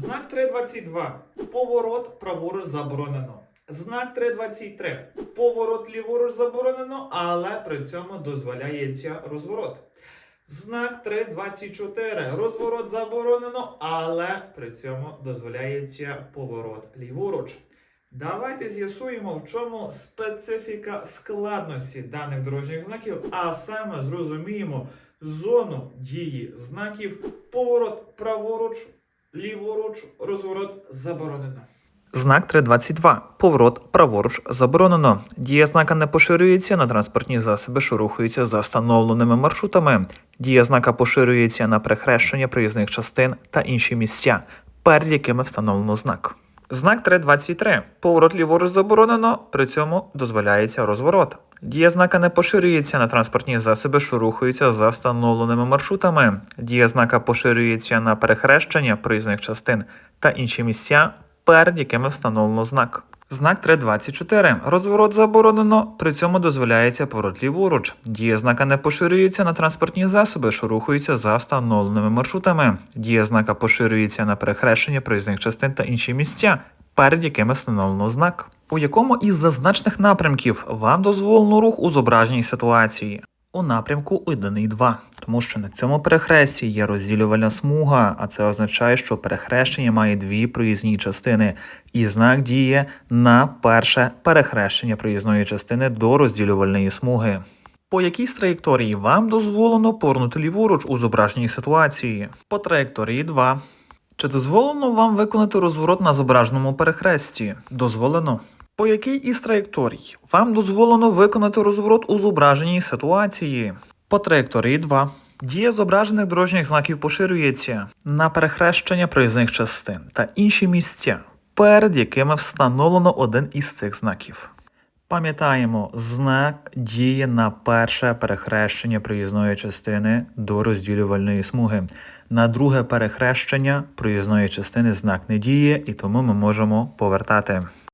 Знак 3.22. Поворот праворуч заборонено. Знак 3.23. Поворот ліворуч заборонено, але при цьому дозволяється розворот. Знак 3.24. Розворот заборонено, але при цьому дозволяється поворот ліворуч. Давайте з'ясуємо, в чому специфіка складності даних дорожніх знаків, а саме зрозуміємо зону дії знаків поворот праворуч, ліворуч, розворот заборонено. Знак 3.22. Поворот праворуч заборонено. Дія знака не поширюється на транспортні засоби, що рухаються за встановленими маршрутами. Дія знака поширюється на прихрещення проїзних частин та інші місця, перед якими встановлено знак. Знак 3.23. Поворот ліворуч заборонено, при цьому дозволяється розворот. Дія знака не поширюється на транспортні засоби, що рухаються за встановленими маршрутами. Дія знака поширюється на перехрещення проїзних частин та інші місця, перед якими встановлено знак. Знак 3.24. Розворот заборонено, при цьому дозволяється поворот ліворуч. Дія знака не поширюється на транспортні засоби, що рухаються за встановленими маршрутами. Дія знака поширюється на перехрещення проїзних частин та інші місця, перед якими встановлено знак. У якому із зазначених напрямків вам дозволено рух у зображеній ситуації? У напрямку 1 і 2, тому що на цьому перехресті є розділювальна смуга, а це означає, що перехрещення має дві проїзні частини, і знак діє на перше перехрещення проїзної частини до розділювальної смуги. По якій з траєкторії вам дозволено повернути ліворуч у зображеній ситуації? По траєкторії 2. Чи дозволено вам виконати розворот на зображеному перехресті? Дозволено. По якій із траєкторій вам дозволено виконати розворот у зображеній ситуації? По траєкторії 2. Дія зображених дорожніх знаків поширюється на перехрещення проїзних частин та інші місця, перед якими встановлено один із цих знаків. Пам'ятаємо, знак діє на перше перехрещення проїзної частини до розділювальної смуги. На друге перехрещення проїзної частини знак не діє, і тому ми можемо повертати.